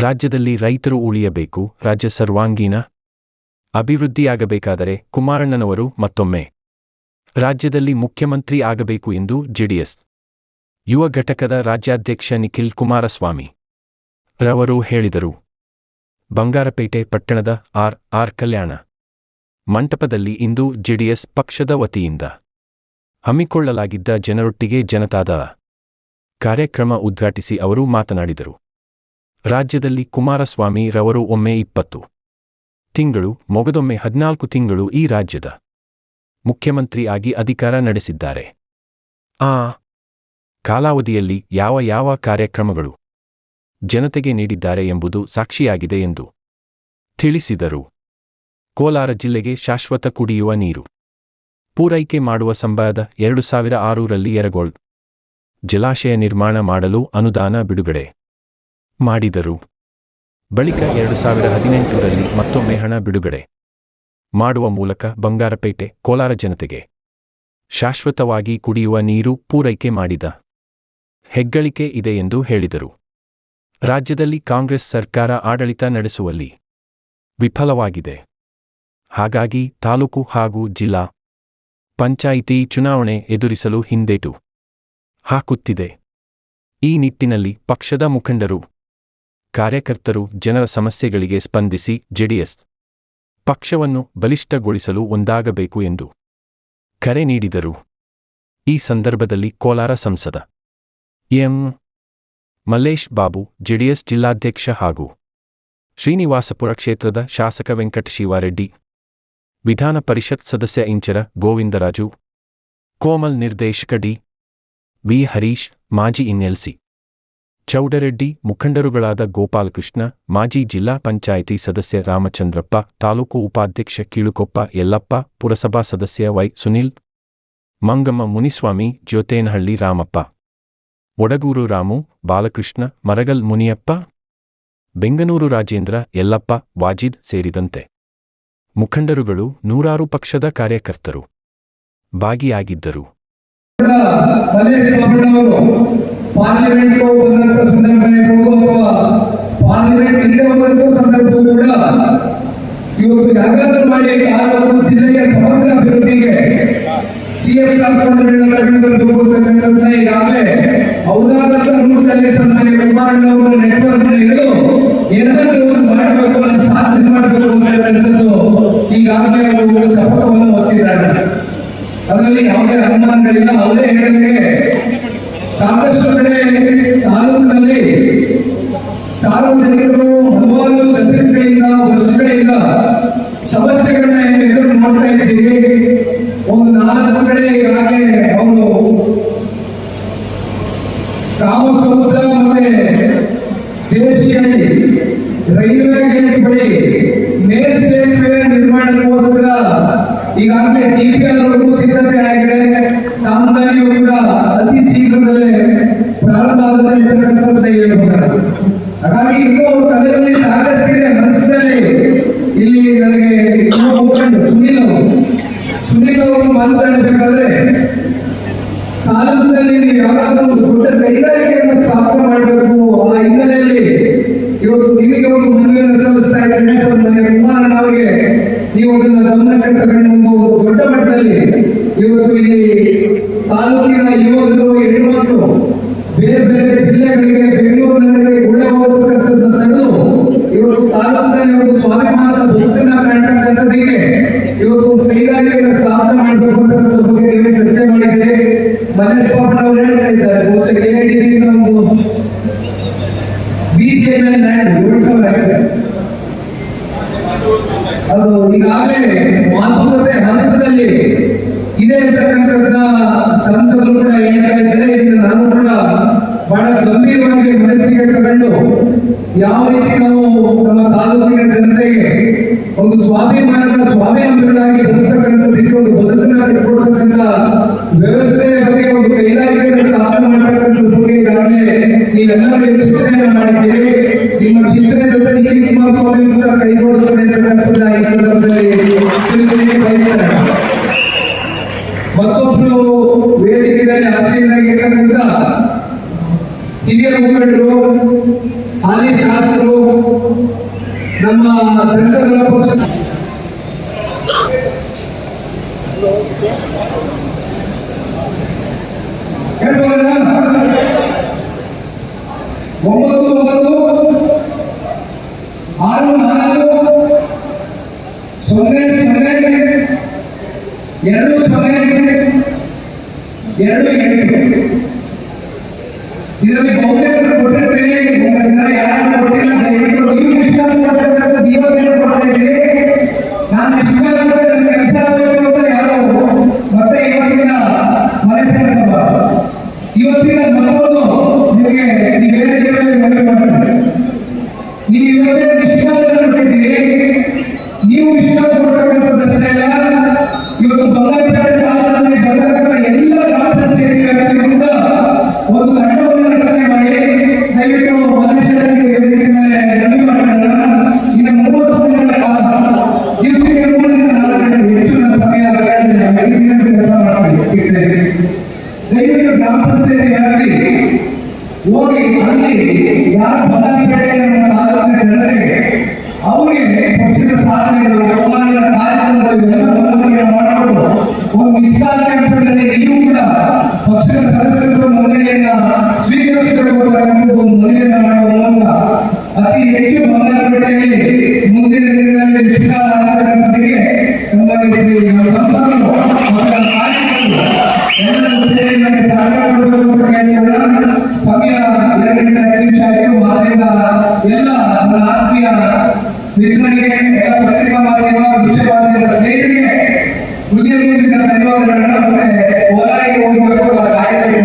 ರಾಜ್ಯದಲ್ಲಿ ರೈತರು ಉಳಿಯಬೇಕು, ರಾಜ್ಯ ಸರ್ವಾಂಗೀಣ ಅಭಿವೃದ್ಧಿಯಾಗಬೇಕಾದರೆ ಕುಮಾರಣ್ಣನವರು ಮತ್ತೊಮ್ಮೆ ರಾಜ್ಯದಲ್ಲಿ ಮುಖ್ಯಮಂತ್ರಿ ಆಗಬೇಕು ಎಂದು ಜೆಡಿಎಸ್ ಯುವ ಘಟಕದ ರಾಜ್ಯಾಧ್ಯಕ್ಷ ನಿಖಿಲ್ ಕುಮಾರಸ್ವಾಮಿ ರವರು ಹೇಳಿದರು. ಬಂಗಾರಪೇಟೆ ಪಟ್ಟಣದ ಆರ್. ಆರ್. ಕಲ್ಯಾಣ ಮಂಟಪದಲ್ಲಿ ಇಂದು ಜೆಡಿಎಸ್ ಪಕ್ಷದ ವತಿಯಿಂದ ಹಮ್ಮಿಕೊಳ್ಳಲಾಗಿದ್ದ ಜನರೊಟ್ಟಿಗೆ ಜನತಾದ ಕಾರ್ಯಕ್ರಮ ಉದ್ಘಾಟಿಸಿ ಅವರು ಮಾತನಾಡಿದರು. ರಾಜ್ಯದಲ್ಲಿ ಕುಮಾರಸ್ವಾಮಿ ರವರು ಒಮ್ಮೆ ಇಪ್ಪತ್ತು ತಿಂಗಳು, ಮೊಗದೊಮ್ಮೆ ಹದಿನಾಲ್ಕು ತಿಂಗಳು ಈ ರಾಜ್ಯದ ಮುಖ್ಯಮಂತ್ರಿ ಆಗಿ ಅಧಿಕಾರ ನಡೆಸಿದ್ದಾರೆ. ಆ ಕಾಲಾವಧಿಯಲ್ಲಿ ಯಾವ ಯಾವ ಕಾರ್ಯಕ್ರಮಗಳು ಜನತೆಗೆ ನೀಡಿದ್ದಾರೆ ಎಂಬುದು ಸಾಕ್ಷಿಯಾಗಿದೆ ಎಂದು ತಿಳಿಸಿದರು. ಕೋಲಾರ ಜಿಲ್ಲೆಗೆ ಶಾಶ್ವತ ಕುಡಿಯುವ ನೀರು. ಪೂರೈಕೆ ಮಾಡುವ ಸಂಬಾದ ಎರಡು ಸಾವಿರ ಆರರಲ್ಲಿ ಎರಗೋಳ್ ಜಲಾಶಯ ನಿರ್ಮಾಣ ಮಾಡಲು ಅನುದಾನ ಬಿಡುಗಡೆ. ಮಾಡಿದರು. ಬಳಿಕ ಎರಡು ಸಾವಿರ ಹದಿನೆಂಟರಲ್ಲಿ ಮತ್ತೊಮ್ಮೆ ಹಣ ಬಿಡುಗಡೆ ಮಾಡುವ ಮೂಲಕ ಬಂಗಾರಪೇಟೆ, ಕೋಲಾರ ಜನತೆಗೆ ಶಾಶ್ವತವಾಗಿ ಕುಡಿಯುವ ನೀರು ಪೂರೈಕೆ ಮಾಡಿದ ಹೆಗ್ಗಳಿಕೆ ಇದೆ ಎಂದು ಹೇಳಿದರು. ರಾಜ್ಯದಲ್ಲಿ ಕಾಂಗ್ರೆಸ್ ಸರ್ಕಾರ ಆಡಳಿತ ನಡೆಸುವಲ್ಲಿ ವಿಫಲವಾಗಿದೆ. ಹಾಗಾಗಿ ತಾಲೂಕು ಹಾಗೂ ಜಿಲ್ಲಾ ಪಂಚಾಯಿತಿ ಚುನಾವಣೆ ಎದುರಿಸಲು ಹಿಂದೇಟು ಹಾಕುತ್ತಿದೆ. ಈ ನಿಟ್ಟಿನಲ್ಲಿ ಪಕ್ಷದ ಮುಖಂಡರು ಕಾರ್ಯಕರ್ತರು ಜನರ ಸಮಸ್ಯೆಗಳಿಗೆ ಸ್ಪಂದಿಸಿ ಜೆಡಿಎಸ್ ಪಕ್ಷವನ್ನು ಬಲಿಷ್ಠಗೊಳಿಸಲು ಒಂದಾಗಬೇಕು ಎಂದು ಕರೆ ನೀಡಿದರು. ಈ ಸಂದರ್ಭದಲ್ಲಿ ಕೋಲಾರ ಸಂಸದ ಎಂ. ಮಲ್ಲೇಶ್ ಬಾಬು, ಜೆಡಿಎಸ್ ಜಿಲ್ಲಾಧ್ಯಕ್ಷ ಹಾಗೂ ಶ್ರೀನಿವಾಸಪುರ ಕ್ಷೇತ್ರದ ಶಾಸಕ ವೆಂಕಟ ಶಿವಾರೆಡ್ಡಿ, ವಿಧಾನ ಪರಿಷತ್ ಸದಸ್ಯ ಇಂಚರ ಗೋವಿಂದರಾಜು, ಕೋಮಲ್ ನಿರ್ದೇಶಕ ಡಿ. ವಿ. ಹರೀಶ್, ಮಾಜಿ ಎನ್ಎಲ್ಸಿ ಚೌಡರೆಡ್ಡಿ ಮುಖಂಡರುಗಳಾದ ಗೋಪಾಲಕೃಷ್ಣ, ಮಾಜಿ ಜಿಲ್ಲಾ ಪಂಚಾಯಿತಿ ಸದಸ್ಯ ರಾಮಚಂದ್ರಪ್ಪ, ತಾಲೂಕು ಉಪಾಧ್ಯಕ್ಷ ಕೀಳುಕೊಪ್ಪ ಯಲ್ಲಪ್ಪ, ಪುರಸಭಾ ಸದಸ್ಯ ವೈ ಸುನಿಲ್, ಮಂಗಮ್ಮ ಮುನಿಸ್ವಾಮಿ, ಜ್ಯೋತೇನಹಳ್ಳಿ ರಾಮಪ್ಪ. ಒಡಗೂರು ರಾಮು, ಬಾಲಕೃಷ್ಣ, ಮರಗಲ್ ಮುನಿಯಪ್ಪ, ಬೆಂಗನೂರು ರಾಜೇಂದ್ರ, ಯಲ್ಲಪ್ಪ, ವಾಜಿದ್ ಸೇರಿದಂತೆ ಮುಖಂಡರುಗಳು ನೂರಾರು ಪಕ್ಷದ ಕಾರ್ಯಕರ್ತರು ಭಾಗಿಯಾಗಿದ್ದರು. ಮಲ್ಲೇಶ್ ಅವರು ಪಾರ್ಲಿಮೆಂಟ್ ಬಂದಂತ ಸಂದರ್ಭ ಇರ್ಬೋದು ಅಥವಾ ಪಾರ್ಲಿಮೆಂಟ್ ಇಲ್ಲದೆ ಬಂದಂತ ಸಂದರ್ಭ ಕೂಡ ಇವತ್ತು ಯಾರಾದ್ರೂ ಮಾಡಿ ಯಾರು ಜಿಲ್ಲೆಯ ಸಮಗ್ರ ಅಭಿವೃದ್ಧಿಗೆ ಸಿಎಸ್ ಫಂಡ್ಗಳನ್ನ ಕಡಿಮೆ ಹೋಗ್ತಕ್ಕಂಥ ಈಗಾಗಲೇ ಅವರಾದಂತ ರೂಟ್ನಲ್ಲಿ ಸನ್ಮಾನ್ಯ ಕುಮಾರಣ್ಣವರ ನೆಟ್ವರ್ಕ್ ಹಿಡಿದು ಏನಾದರೂ ಒಂದು ಮಾಡಬೇಕು ಸಾಧನೆ ಮಾಡಬೇಕು ಹೇಳ್ತಕ್ಕಂಥದ್ದು ಈಗಾಗಲೇ ಅವರು ಶಪಥವನ್ನು ಹೊತ್ತಿದ್ದಾರೆ. ಅದರಲ್ಲಿ ಯಾವುದೇ ಅನುಮಾನಗಳಿಲ್ಲ ಅವರೇ ಹೇಳಿದೆ ಸಾಕಷ್ಟು ಕಡೆ ತಾಲೂಕಿನಲ್ಲಿ ಸಾರ್ವಜನಿಕರು ಹಲವಾರು ದಶಕಗಳಿಂದ ವರ್ಷಗಳಿಂದ ಸಮಸ್ಯೆಗಳನ್ನ ಎದುರು ನೋಡ್ತಾ ಇದ್ದೀವಿ ಒಂದು ನಾಲ್ಕು ಕಡೆ ಈಗಾಗಲೇ ಅವರು ಕಾಮಸಮುದ್ರ ಮತ್ತೆ ದೇಶಿಯಲ್ಲಿ ರೈಲ್ವೆ ಗೇಟ್ ಬಳಿ ಮೇಲ್ ಸೇತುವೆ ನಿರ್ಮಾಣಕ್ಕೋಸ್ಕರ ಈಗಾಗಲೇ ಡಿಪಿಆರ್ ಸಿದ್ಧತೆ ಆಗಿದೆ. ಕಾಮಗಾರಿಯು ಕೂಡ ಅತಿ ಶೀಘ್ರದಲ್ಲೇ ಪ್ರಾರಂಭ ಅಂತಕ್ಕಂಥದ್ದು ಹೇಳ್ಬೋದು ಹಾಗಾಗಿ ಇನ್ನೂ ತಲೆಯಲ್ಲಿ ಸಾಕಷ್ಟಿದೆ ಮನಸ್ಸಿನಲ್ಲಿ ಇಲ್ಲಿ ನನಗೆ ಮುಖಂಡ ಸುನಿಲ್ ಅವರು. ಸುನಿಲ್ ಅವರು ಮಾತನಾಡಬೇಕಾದ್ರೆ ಯಾವಾಗಲೂ ಒಂದು ದೊಡ್ಡ ಕೈಗಾರಿಕೆಯನ್ನು ಸ್ಥಾಪನೆ ಮಾಡಬೇಕು. ಆ ಹಿನ್ನೆಲೆಯಲ್ಲಿ ಇವತ್ತು ನಿಮಗೆ ಒಂದು ಮನವಿಯನ್ನು ಸಲ್ಲಿಸ್ತಾ ಇದ್ದೇನೆ ಸನ್ಮಾನ್ಯ ಕುಮಾರಣ್ಣ ಅವರಿಗೆ. ನೀವು ಅದನ್ನು ಗಮನಕ್ಕೆ ತಗೊಂಡು ಒಂದು ದೊಡ್ಡ ಮಟ್ಟದಲ್ಲಿ ಇವತ್ತು ಇಲ್ಲಿ ತಾಲೂಕಿನ ಯುವಕರು ಹೆಣ್ಣುಮಕ್ಕಳು ಬೇರೆ ಬೇರೆ ಜಿಲ್ಲೆಗಳಿಗೆ ಬೆಂಗಳೂರಿನಲ್ಲಿ ಗುಳ್ಳೆ ಹೋಗತಕ್ಕಂಥದ್ದು ತಡೆದು ಇವತ್ತು ತಾಲೂಕಿನಲ್ಲಿ ಒಂದು ಸ್ವಾಭಿಮಾನದ ಬದುಕನ್ನ ಕಾಣ್ತಕ್ಕಂಥದ್ದಿಗೆ ಇವತ್ತು ಕೈಗಾರಿಕೆಯನ್ನು ಸ್ಥಾಪನೆ ಮಾಡಬೇಕು ಅಂತಕ್ಕಂಥ ಬಗ್ಗೆ ಚರ್ಚೆ ಮಾಡಿದ್ದೀರಿ. ಮನೇಶ್ ಬಾಬಣ್ಣ ಅವರು ಹೇಳ್ತಾ ಇದ್ದಾರೆ ಬಹುಶಃ ಕೆಐಡಿಪಿನ ಒಂದು ಬಿಜೆಪಿ ಲ್ಯಾಂಡ್ ಏಳು ಸಾವಿರ ಎಕರೆ ಅದು ಈಗಾಗಲೇ ಮಾತುಕತೆ ಹಂತದಲ್ಲಿ ಇದೆ ಅಂತಕ್ಕಂಥದ್ದನ್ನ ಸಂಸದರು ಕೂಡ ಹೇಳ್ತಾ ಇದ್ದಾರೆ ಇದನ್ನು ನಾನು ಕೂಡ ಬಹಳ ಗಂಭೀರವಾಗಿ ಮನಸ್ಸಿಗೆ ತಗೊಂಡು ಯಾವ ರೀತಿ ನಾವು ನಮ್ಮ ತಾಲೂಕಿನ ಜನತೆಗೆ ಒಂದು ಸ್ವಾಭಿಮಾನದ, ಸ್ವಾವಲಂಬಿಗಳಾಗಿ ಬದುಕತಕ್ಕಂಥದ್ದಕ್ಕೆ ಒಂದು ಬದುಕನ್ನ ಕಟ್ಟಿಕೊಡ್ತಕ್ಕಂಥ ವ್ಯವಸ್ಥೆಯ ಬಗ್ಗೆ ಒಂದು ಕೈಗಾರಿಕೆಯನ್ನು ಸ್ಥಾಪನೆ ಮಾಡತಕ್ಕಂಥ ಬಗ್ಗೆ ನೀವೆಲ್ಲರೂ ಚಿಂತನೆಯನ್ನು ಮಾಡಿದ್ದೀರಿ. ನಿಮ್ಮ ಚಿಂತನೆ ಜೊತೆ ನಿಮ್ಮ ಸ್ವಾಮಿ ಕೂಡ ಕೈಗೊಳ್ಳುತ್ತಾರೆ ಈ ಸಂದರ್ಭದಲ್ಲಿ. ತಿಳಿಸಲಿಕ್ಕೆ ಮತ್ತೊಬ್ರು ವೇದಿಕೆಯಲ್ಲಿ ಆಸೀನರಾಗಿರ್ತಕ್ಕಂಥ ಹಿರಿಯ ಮುಖಂಡರು, ಹಾಲಿ ಶಾಸಕರು, ನಮ್ಮ ಜನತಾದಳ ಪಕ್ಷ. ಹೇಳ್ಬೋದಲ್ಲ ಒಂಬತ್ತು ಒಂಬತ್ತು ಆರು ನಾಲ್ಕು ಸೊನ್ನೆ ಸೊನ್ನೆ ಎರಡು ಸೊನ್ನೆ ಎರಡು ಎಂಟು ಇದರಲ್ಲಿ ಬಹುತೇಕ ಕೊಟ್ಟಿರ್ತೀರಿ ಒಂದು ಜನ ಯಾರು ಕೊಟ್ಟಿಲ್ಲ ದಯವಿಟ್ಟು ನೀವು ಇಷ್ಟ ಕೊಟ್ಟಿರ್ತಕ್ಕಂಥ ದೀಪಗಳು ಕೊಡ್ತಾ ಇದ್ದೀರಿ ನಾನು ಇಷ್ಟ ದಯವಿಟ್ಟು ಗ್ರಾಮ ಪಂಚಾಯತಿ ವ್ಯಾಪ್ತಿ ಹೋಗಿ ಅಲ್ಲಿ ಯಾರು ಬದಲಾಯಿಪೇಟೆ ನಮ್ಮ ತಾಲೂಕಿನ ಜನತೆ ಅವರಿಗೆ ಪಕ್ಷದ ಸಾಧನೆಗಳು ವ್ಯವಹಾರಗಳ ಕಾರ್ಯಕ್ರಮಗಳು ಇವೆಲ್ಲ ಬದಲಾವಣೆಯನ್ನು ಮಾಡಿಕೊಂಡು ಒಂದು ವಿಸ್ತಾರ ಕ್ಯಾಂಪ್ನಲ್ಲಿ ನೀವು ಕೂಡ ಪಕ್ಷದ ಸದಸ್ಯರು ಸ್ವೀಕರಿಸಬೇಕು ಅಂತಕ್ಕಂಥ ಒಂದು ಮನವಿಯನ್ನ ಮಾಡುವ ಮೂಲಕ ಅತಿ ಹೆಚ್ಚು ಬದಲಾಯಿಪೇಟೆಯಲ್ಲಿ ಮುಂದಿನ ದಿನಗಳಲ್ಲಿ ವಿಸ್ತಾರ ಆಗ್ತಕ್ಕಂಥದ್ದಕ್ಕೆ ನಮ್ಮಲ್ಲಿ ಸಂಸದರು ಮತ್ತು ಸಮಯ ಎರಡು ಗಂಟೆ ಐದು ನಿಮಿಷ ಆಯಿತು. ಎಲ್ಲ ನನ್ನ ಆತ್ಮೀಯ ಮಿತ್ರರಿಗೆ ಪತ್ರಿಕಾ ಮಾಧ್ಯಮ ದೃಶ್ಯ ಮಾಧ್ಯಮದ ಸ್ನೇಹಿತರಿಗೆ ಹೃದಯಪೂರ್ವಕ ಧನ್ಯವಾದಗಳನ್ನು ಮತ್ತೆ ಹೋರಾಟಕ್ಕೆ ಹೋಗಬೇಕು